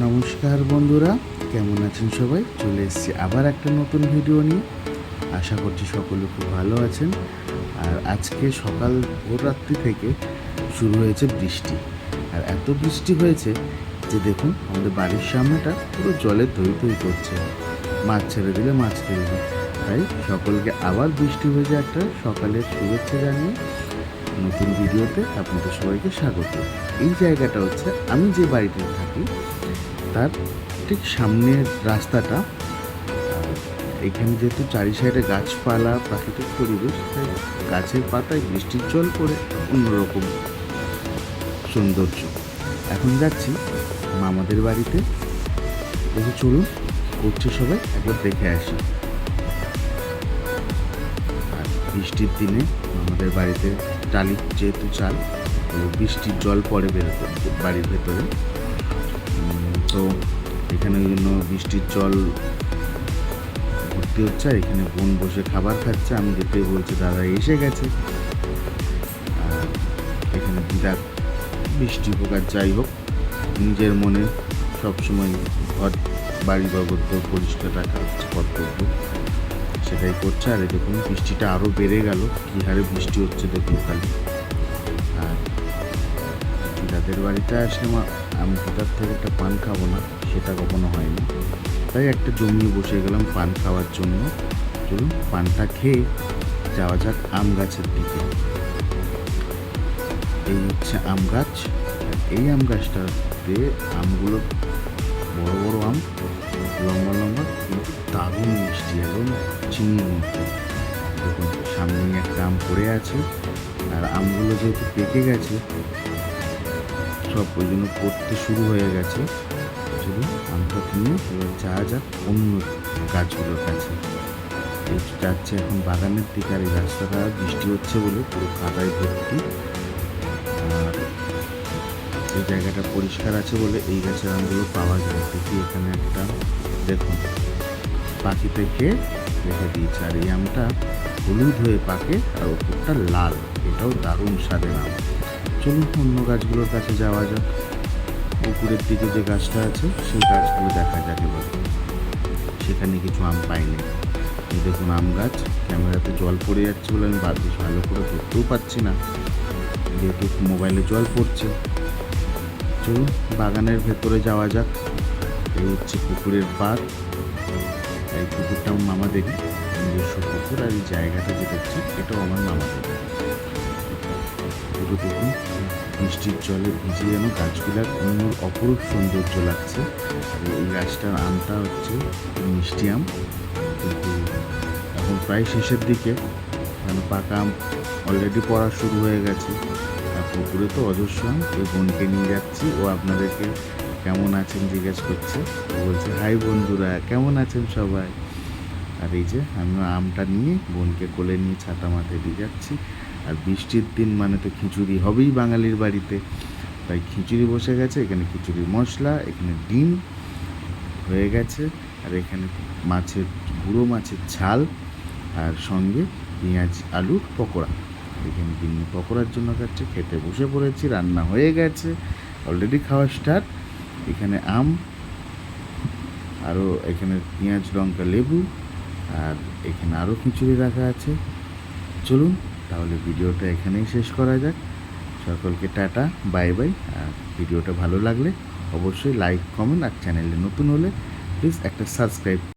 নমস্কার বন্ধুরা, কেমন আছেন সবাই? চলে এসেছি আবার একটা নতুন ভিডিও নিয়ে। আশা করছি সকলে খুব ভালো আছেন। আর আজকে সকাল ভোর রাত্রি থেকে শুরু হয়েছে বৃষ্টি। আর এত বৃষ্টি হয়েছে যে দেখুন, আমাদের বাড়ির সামনেটা পুরো জলে ধই ধই করছে। মাছ ছেড়ে দিলে মাছ দিল তাই সকলকে আবার বৃষ্টি হয়েছে একটা সকালের শুভেচ্ছা জানিয়ে নতুন ভিডিওতে আপনাদের সবাইকে স্বাগত। এই জায়গাটা হচ্ছে, আমি যে বাড়িতে থাকি তার ঠিক সামনের রাস্তাটা। এখানে যেহেতু চারি সাইডে গাছপালা, প্রাকৃতিক পরিবেশ, তাই গাছের পাতায় বৃষ্টির জল পড়ে অন্যরকম সৌন্দর্য। এখন যাচ্ছি মামাদের বাড়িতে। দেখে, চলুন করছে সবাই? একবার দেখে আসি। আর বৃষ্টির দিনে আমাদের বাড়িতে টালি যেহেতু চাল বৃষ্টির জল পড়ে বের বাড়ির ভেতরে। তো এখানে ওই জন্য বৃষ্টির জল ভর্তি হচ্ছে আর এখানে বোন বসে খাবার খাচ্ছে। আমি যেতেই বলছি, দাদা এসে গেছে। আর এখানে বিরাট বৃষ্টি হোক আর যাই হোক, নিজের মনে সবসময় ঘর, বাড়ি বাবদ পরিষ্কার রাখা হচ্ছে কর্তব্য। সেটাই করছে। আর দেখুন, বৃষ্টিটা আরও বেড়ে গেল। কী হারে বৃষ্টি হচ্ছে দেখুন খালি যাদের বাড়িতে আসলে আমি কোথার থেকে একটা পান খাব না, সেটা কখনো হয়নি। তাই একটা জমিয়ে বসে গেলাম পান খাওয়ার জন্য। চলুন, পানটা খেয়ে যাওয়া যাক আম গাছের দিকে। এই হচ্ছে আম গাছ। এই আম গাছটাতে আমগুলো বড় বড় আম, লম্বা লম্বা, কিন্তু দারুণ মিষ্টি এবং চিনির মধ্যে দেখুন সামনে একটা আম পড়ে আছে। আর আমগুলো যেহেতু পেকে গেছে সব ওই জন্য পড়তে শুরু হয়ে গেছে। চলুন আমটা নিয়ে এবার যাওয়া যাক অন্য গাছগুলোর কাছে। যাচ্ছে এখন বাগানের দিকে আর এই রাস্তাটা বৃষ্টি হচ্ছে বলে পুরো কাদায় ভর্তি। আর এই জায়গাটা পরিষ্কার আছে বলে এই গাছের আমগুলো পাওয়া যায়। দেখি এখানে একটা, দেখুন, পাখি থেকে রেখে দিয়েছে। আর এই আমটা হলুদ হয়ে পাকে আর ওপরটা লাল। এটাও দারুণ স্বাদের আম। চলুন অন্য গাছগুলোর কাছে যাওয়া যাক। পুকুরের দিকে যে গাছটা আছে, সেই গাছগুলো দেখা যাক এবার। সেখানে কিছু আম পাইনি এই দেখুন আম গাছ। ক্যামেরাতে জল পড়ে যাচ্ছে বলে আমি বা- বেশ ভালো করে ধরতেও পারছি না। যেহেতু মোবাইলে জল পড়ছে। চলুন বাগানের ভেতরে যাওয়া যাক। এই হচ্ছে পুকুরের পাড় এই পুকুরটা আমার মামা দেখি নিজস্ব পুকুর আর এই জায়গাটা যে দেখছি, এটাও আমার মামা দেখি পুরো দেখুন বৃষ্টির জলে ভিজে যেন গাছগুলার অন্য অপরূপ সৌন্দর্য লাগছে। আর এই গাছটার আমটা হচ্ছে মিষ্টি আম। কিন্তু এখন প্রায় শেষের দিকে। কেন পাকা আম অলরেডি পড়া শুরু হয়ে গেছে। আর পুকুরে তো অজস্র আম। এই বোনকে নিয়ে যাচ্ছি। ও আপনাদেরকে কেমন আছেন জিজ্ঞেস করছে। ও বলছে, হাই বন্ধুরা, কেমন আছেন সবাই? আর এই যে আমি আমটা নিয়ে বোনকে কোলে নিয়ে ছাতা মাথায় দিয়ে যাচ্ছি। আর বৃষ্টির দিন মানে তো খিচুড়ি হবেই বাঙালির বাড়িতে। তাই খিচুড়ি বসে গেছে, এখানে খিচুড়ির মশলা, এখানে ডিম হয়ে গেছে, আর এখানে মাছের, গুঁড়ো মাছের ঝাল, আর সঙ্গে পেঁয়াজ আলুর পকোড়া। এখানে দিন পকোড়ার জন্য কাটছে, খেতে বসে পড়েছি, রান্না হয়ে গেছে অলরেডি খাওয়া স্টার্ট এখানে আম, আরও এখানে পেঁয়াজ, লঙ্কা, লেবু, আর এখানে আরও খিচুড়ি রাখা আছে। চলুন তাহলে ভিডিওটা এখানেই শেষ করা যাক। সকলকে টাটা, বাই বাই। আর ভিডিওটা ভালো লাগলে অবশ্যই লাইক কমেন্ট আর চ্যানেলে নতুন হলে প্লিজ একটা সাবস্ক্রাইব